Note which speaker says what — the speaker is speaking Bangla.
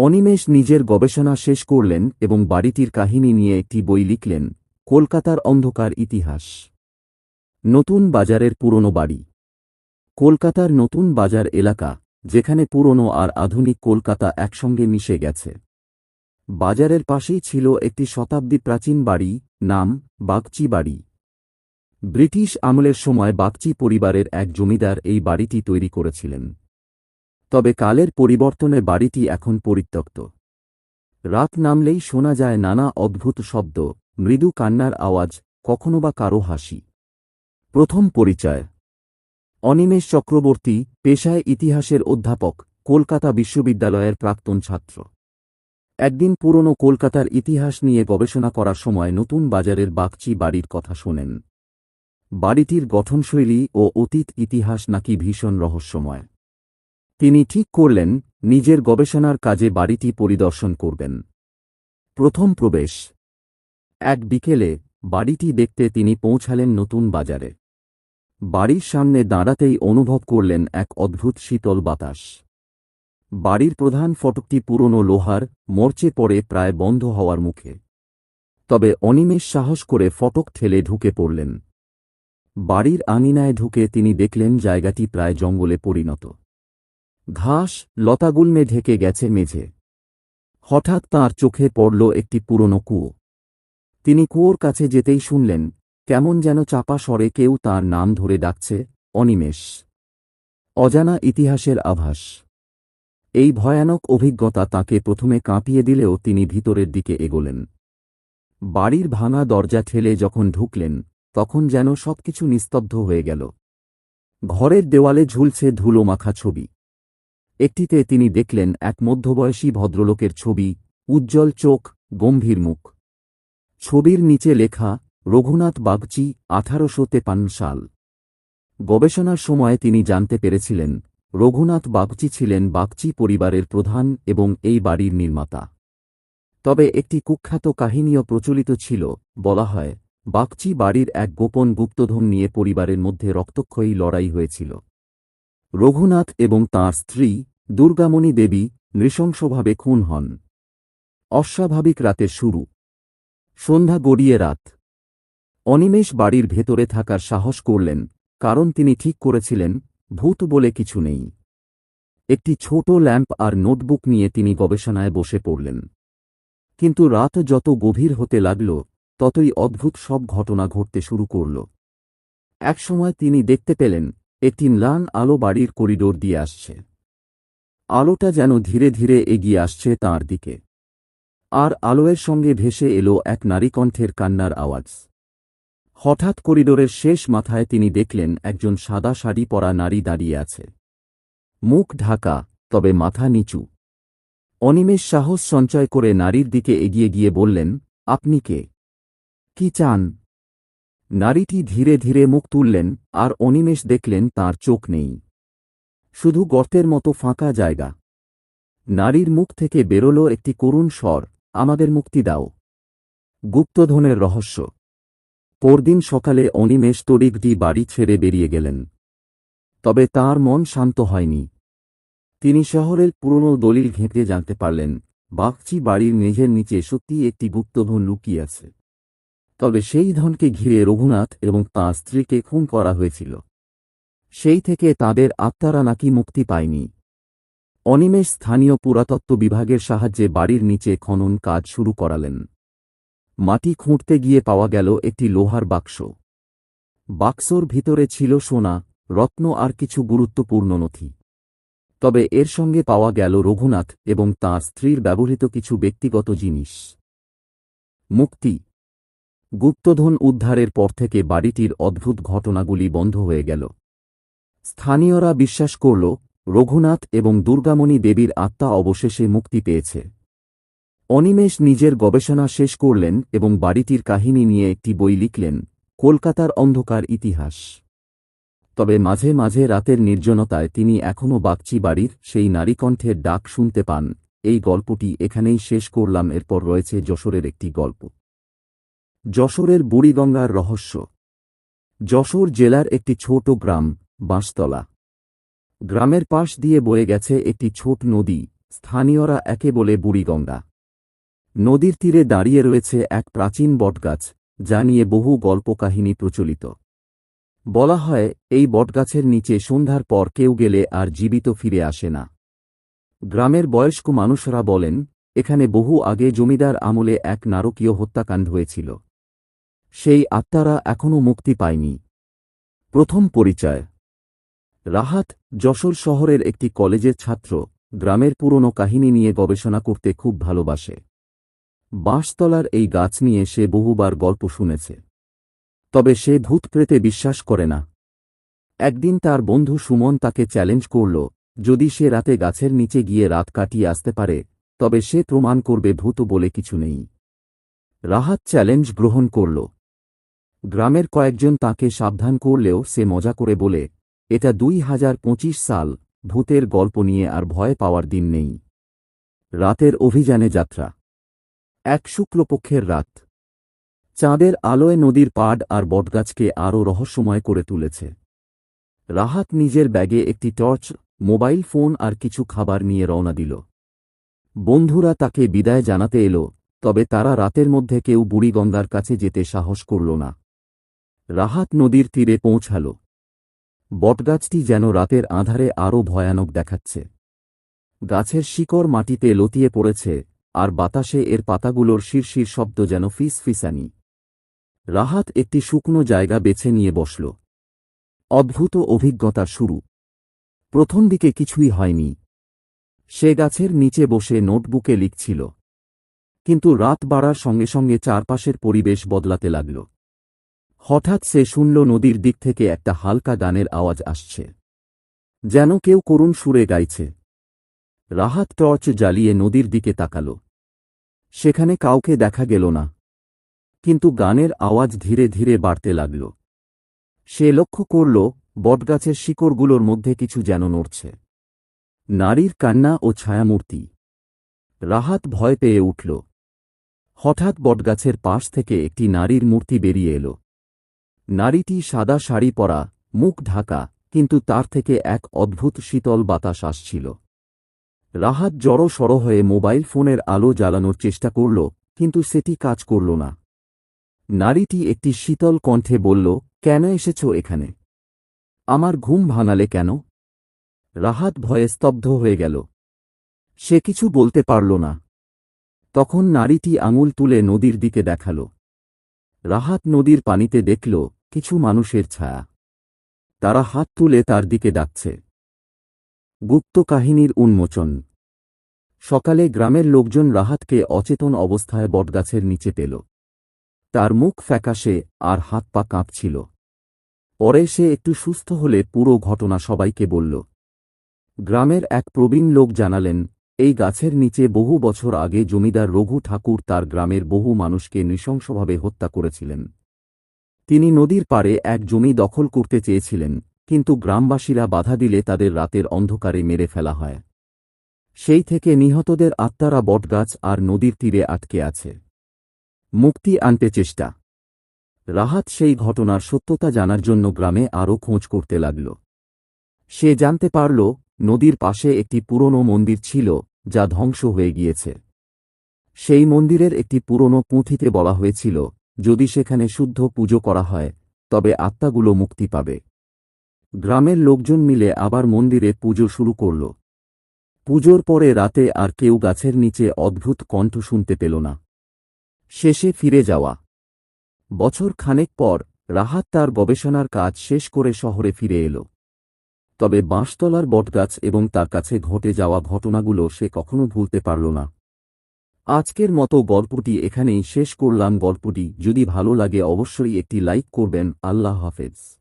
Speaker 1: অনিমেষ নিজের গবেষণা শেষ করলেন এবং বাড়িটির কাহিনী নিয়ে একটি বই লিখলেন, কলকাতার অন্ধকার ইতিহাস। নতুন বাজারের পুরনো বাড়ি। কলকাতার নতুন বাজার এলাকা, যেখানে পুরনো আর আধুনিক কলকাতা একসঙ্গে মিশে গেছে। বাজারের পাশেই ছিল একটি শতাব্দী প্রাচীন বাড়ি, নাম বাগচি বাড়ি। ব্রিটিশ আমলের সময় বাগচি পরিবারের এক জমিদার এই বাড়িটি তৈরি করেছিলেন। তবে কালের পরিবর্তনে বাড়িটি এখন পরিত্যক্ত। রাত নামলেই শোনা যায় নানা অদ্ভুত শব্দ, মৃদু কান্নার আওয়াজ, কখনো বা কারও হাসি। প্রথম পরিচয়। অনিমেষ চক্রবর্তী, পেশায় ইতিহাসের অধ্যাপক, কলকাতা বিশ্ববিদ্যালয়ের প্রাক্তন ছাত্র। একদিন পুরনো কলকাতার ইতিহাস নিয়ে গবেষণা করার সময় নতুন বাজারের বাগচি বাড়ির কথা শোনেন। বাড়িটির গঠনশৈলী ও অতীত ইতিহাস নাকি ভীষণ রহস্যময়। তিনি ঠিক করলেন, নিজের গবেষণার কাজে বাড়িটি পরিদর্শন করবেন। প্রথম প্রবেশ। এক বিকেলে, বাড়িটি দেখতে তিনি পৌঁছালেন নতুন বাজারে। বাড়ির সামনে দাঁড়াতেই অনুভব করলেন এক অদ্ভুত শীতল বাতাস। বাড়ির প্রধান ফটকটি পুরনো লোহার, মরচে পড়ে প্রায় বন্ধ হওয়ার মুখে। তবে অনিমেষ সাহস করে ফটক ঠেলে ঢুকে পড়লেন। বাড়ির আঙিনায় ঢুকে তিনি দেখলেন জায়গাটি প্রায় জঙ্গলে পরিণত। ঘাস লতাগুল্মে ঢেকে গেছে মেঝে। হঠাৎ তার চোখে পড়ল একটি পুরনো কুয়ো। তিনি কুয়োর কাছে যেতেই শুনলেন, কেমন যেন চাপা স্বরে কেউ তার নাম ধরে ডাকছে, অনিমেষ। অজানা ইতিহাসের আভাস। এই ভয়ানক অভিজ্ঞতা তাকে প্রথমে কাঁপিয়ে দিলেও তিনি ভিতরের দিকে এগোলেন। বাড়ির ভাঙা দরজা ঠেলে যখন ঢুকলেন, তখন যেন সবকিছু নিস্তব্ধ হয়ে গেল। ঘরের দেওয়ালে ঝুলছে ধুলো মাখা ছবি। একটিতে তিনি দেখলেন এক মধ্যবয়সী ভদ্রলোকের ছবি, উজ্জ্বল চোখ, গম্ভীর মুখ। ছবির নিচে লেখা, রঘুনাথ বাগচি, আঠারোশো তেপান্ন সাল। গবেষণার সময় তিনি জানতে পেরেছিলেন, রঘুনাথ বাগচি ছিলেন বাগচি পরিবারের প্রধান এবং এই বাড়ির নির্মাতা। তবে একটি কুখ্যাত কাহিনীও প্রচলিত ছিল, বলা হয়, বাগচি বাড়ির এক গোপন গুপ্তধন নিয়ে পরিবারের মধ্যে রক্তক্ষয়ী লড়াই হয়েছিল। রঘুনাথ এবং তাঁর স্ত্রী দুর্গামণি দেবী নৃশংসভাবে খুন হন। অস্বাভাবিক রাতের শুরু। সন্ধ্যা গড়িয়ে রাত। অনিমেষ বাড়ির ভেতরে থাকার সাহস করলেন, কারণ তিনি ঠিক করেছিলেন, ভূত বলে কিছু নেই। একটি ছোট ল্যাম্প আর নোটবুক নিয়ে তিনি গবেষণায় বসে পড়লেন। কিন্তু রাত যত গভীর হতে লাগল, ততই অদ্ভুত সব ঘটনা ঘটতে শুরু করল। একসময় তিনি দেখতে পেলেন, একটি ম্লান আলো বাড়ির করিডোর দিয়ে আসছে। আলোটা যেন ধীরে ধীরে এগিয়ে আসছে তাঁর দিকে। আর আলোয়ের সঙ্গে ভেসে এলো এক নারীকণ্ঠের কান্নার আওয়াজ। হঠাৎ করিডোরের শেষ মাথায় তিনি দেখলেন একজন সাদা শাড়ি পরা নারী দাঁড়িয়ে আছে। মুখ ঢাকা, তবে মাথা নিচু। অনিমেষ সাহস সঞ্চয় করে নারীর দিকে এগিয়ে গিয়ে বললেন, আপনি কে? কি চান? নারীটি ধীরে ধীরে মুখ তুললেন, আর অনিমেষ দেখলেন তার চোখ নেই। শুধু গর্তের মতো ফাঁকা জায়গা। নারীর মুখ থেকে বেরোল একটি করুণ স্বর, আমাদের মুক্তি দাও। গুপ্তধনের রহস্য। পরদিন সকালে অনিমেষ তরিকটি বাড়ি ছেড়ে বেরিয়ে গেলেন। তবে তার মন শান্ত হয়নি। তিনি শহরের পুরনো দলিল ঘেঁটে জানতে পারলেন বাগচি বাড়ির মেঝের নিচে সত্যিই একটি গুপ্তধন লুকিয়ে আছে। তবে সেই ধনকে ঘিরে রঘুনাথ এবং তাঁর স্ত্রীকে খুন করা হয়েছিল। সেই থেকে তাদের আত্মারা নাকি মুক্তি পায়নি। অনিমেষ স্থানীয় পুরাতত্ত্ব বিভাগের সাহায্যে বাড়ির নিচে খনন কাজ শুরু করালেন। মাটি খুঁড়তে গিয়ে পাওয়া গেল একটি লোহার বাক্স। বাক্সর ভিতরে ছিল সোনা, রত্ন আর কিছু গুরুত্বপূর্ণ নথি। তবে এর সঙ্গে পাওয়া গেল রঘুনাথ এবং তাঁর স্ত্রীর ব্যবহৃত কিছু ব্যক্তিগত জিনিস। মুক্তি। গুপ্তধন উদ্ধারের পর থেকে বাড়িটির অদ্ভুত ঘটনাগুলি বন্ধ হয়ে গেল। স্থানীয়রা বিশ্বাস করল, রঘুনাথ এবং দুর্গামণি দেবীর আত্মা অবশেষে মুক্তি পেয়েছে। অনিমেষ নিজের গবেষণা শেষ করলেন এবং বাড়িটির কাহিনী নিয়ে একটি বই লিখলেন, কলকাতার অন্ধকার ইতিহাস। তবে মাঝে মাঝে রাতের নির্জনতায় তিনি এখনও বাগচি বাড়ির সেই নারীকণ্ঠের ডাক শুনতে পান। এই গল্পটি এখানেই শেষ করলাম, এরপর রয়েছে যশোরের একটি গল্প। যশোরের বুড়িগঙ্গার রহস্য। যশোর জেলার একটি ছোট গ্রাম বাঁশতলা। গ্রামের পাশ দিয়ে বয়ে গেছে একটি ছোট নদী, স্থানীয়রা একে বলে বুড়িগঙ্গা। নদীর তীরে দাঁড়িয়ে রয়েছে এক প্রাচীন বটগাছ, যা নিয়ে বহু গল্পকাহিনী প্রচলিত। বলা হয়, এই বটগাছের নিচে সন্ধ্যার পর কেউ গেলে আর জীবিত ফিরে আসে না। গ্রামের বয়স্ক মানুষরা বলেন, এখানে বহু আগে জমিদার আমলে এক নারকীয় হত্যাকাণ্ড হয়েছিল। সেই আত্মারা এখনও মুক্তি পায়নি। প্রথম পরিচয় রাহাত, যশোর শহরের একটি কলেজের ছাত্র, গ্রামের পুরনো কাহিনী নিয়ে গবেষণা করতে খুব ভালোবাসে। বাঁশতলার এই গাছ নিয়ে সে বহুবার গল্প শুনেছে। তবে সে ভূত প্রেতে বিশ্বাস করে না। একদিন তার বন্ধু সুমন তাকে চ্যালেঞ্জ করল, যদি সে রাতে গাছের নিচে গিয়ে রাত কাটিয়ে আসতে পারে, তবে সে প্রমাণ করবে ভূত বলে কিছু নেই। রাহাত চ্যালেঞ্জ গ্রহণ করল। গ্রামের কয়েকজন তাকে সাবধান করলেও সে মজা করে বলে এটা দুই হাজার পঁচিশ সাল ভূতের গল্প নিয়ে আর ভয় পাওয়ার দিন নেই। রাতের অভিযানে যাত্রা। এক শুক্লপক্ষের রাত। চাঁদের আলোয় নদীর পাড় আর বটগাছকে আরও রহস্যময় করে তুলেছে। রাহাত নিজের ব্যাগে একটি টর্চ, মোবাইল ফোন আর কিছু খাবার নিয়ে রওনা দিল। বন্ধুরা তাকে বিদায় জানাতে এলো, তবে তারা রাতের মধ্যে কেউ বুড়িগঙ্গার কাছে যেতে সাহস করল না। রাহাত নদীর তীরে পৌঁছাল। বটগাছটি যেন রাতের আধারে আরও ভয়ানক দেখাচ্ছে। গাছের শিকড় মাটিতে লতিয়ে পড়েছে, আর বাতাসে এর পাতাগুলোর শিরশির শব্দ যেন ফিস ফিসানি রাহাত একটি শুকনো জায়গা বেছে নিয়ে বসল। অদ্ভুত অভিজ্ঞতা শুরু। প্রথম দিকে কিছুই হয়নি। সে গাছের নিচে বসে নোটবুকে লিখছিল। কিন্তু রাত বাড়ার সঙ্গে সঙ্গে চারপাশের পরিবেশ বদলাতে লাগল। হঠাৎ সে শুনল নদীর দিক থেকে একটা হালকা গানের আওয়াজ আসছে। যেন কেউ করুণ সুরে গাইছে। রাহাত টর্চ জ্বালিয়ে নদীর দিকে তাকাল। সেখানে কাউকে দেখা গেল না। কিন্তু গানের আওয়াজ ধীরে ধীরে বাড়তে লাগল। সে লক্ষ্য করল, বটগাছের শিকড়গুলোর মধ্যে কিছু যেন নড়ছে। নারীর কান্না ও ছায়ামূর্তি। রাহাত ভয় পেয়ে উঠল। হঠাৎ বটগাছের পাশ থেকে একটি নারীর মূর্তি বেরিয়ে এল। নারীটি সাদা শাড়ি পরা, মুখ ঢাকা, কিন্তু তার থেকে এক অদ্ভুত শীতল বাতাস আসছিল। রাহাত জড়ো সড়ো হয়ে মোবাইল ফোনের আলো জ্বালানোর চেষ্টা করল, কিন্তু সেটি কাজ করল না। নারীটি একটি শীতল কণ্ঠে বলল, কেন এসেছ এখানে? আমার ঘুম ভাঙালে কেন? রাহাত ভয়ে স্তব্ধ হয়ে গেল। সে কিছু বলতে পারল না। তখন নারীটি আঙুল তুলে নদীর দিকে দেখাল। রাহাত নদীর পানিতে দেখল কিছু মানুষের ছায়া। তারা হাত তুলে তার দিকে ডাকছে। গুপ্ত কাহিনীর উন্মোচন। সকালে গ্রামের লোকজন রাহাতকে অচেতন অবস্থায় বটগাছের নিচে পেল। তার মুখ ফ্যাকাশে আর হাত পা কাঁপছিল। পরে সে একটু সুস্থ হলে পুরো ঘটনা সবাইকে বলল, গ্রামের এক প্রবীণ লোক জানালেন, এই গাছের নিচে বহু বছর আগে জমিদার রঘু ঠাকুর তার গ্রামের বহু মানুষকে নৃশংসভাবে হত্যা করেছিলেন। তিনি নদীর পাড়ে এক জমি দখল করতে চেয়েছিলেন, কিন্তু গ্রামবাসীরা বাধা দিলে তাদের রাতের অন্ধকারে মেরে ফেলা হয়। সেই থেকে নিহতদের আত্মারা বটগাছ আর নদীর তীরে আটকে আছে। মুক্তি আনতে চেষ্টা। রাহাত সেই ঘটনার সত্যতা জানার জন্য গ্রামে আরও খোঁজ করতে লাগল। সে জানতে পারল, নদীর পাশে একটি পুরনো মন্দির ছিল, যা ধ্বংস হয়ে গিয়েছে। সেই মন্দিরের একটি পুরনো পুঁথিতে বলা হয়েছিল যদি সেখানে শুদ্ধ পুজো করা হয়, তবে আত্মাগুলো মুক্তি পাবে। গ্রামের লোকজন মিলে আবার মন্দিরে পুজো শুরু করল। পুজোর পরে রাতে আর কেউ গাছের নিচে অদ্ভুত কণ্ঠ শুনতে পেল না। শেষে ফিরে যাওয়া। বছর খানেক পর রাহাত তার গবেষণার কাজ শেষ করে শহরে ফিরে এল। তবে বাঁশতলার বটগাছ এবং তার কাছে ঘটে যাওয়া ঘটনাগুলো সে কখনো ভুলতে পারল না। আজকের মতো গল্পটি এখানেই শেষ করলাম। গল্পটি যদি ভালো লাগে অবশ্যই একটি লাইক করবেন। আল্লাহ হাফেজ।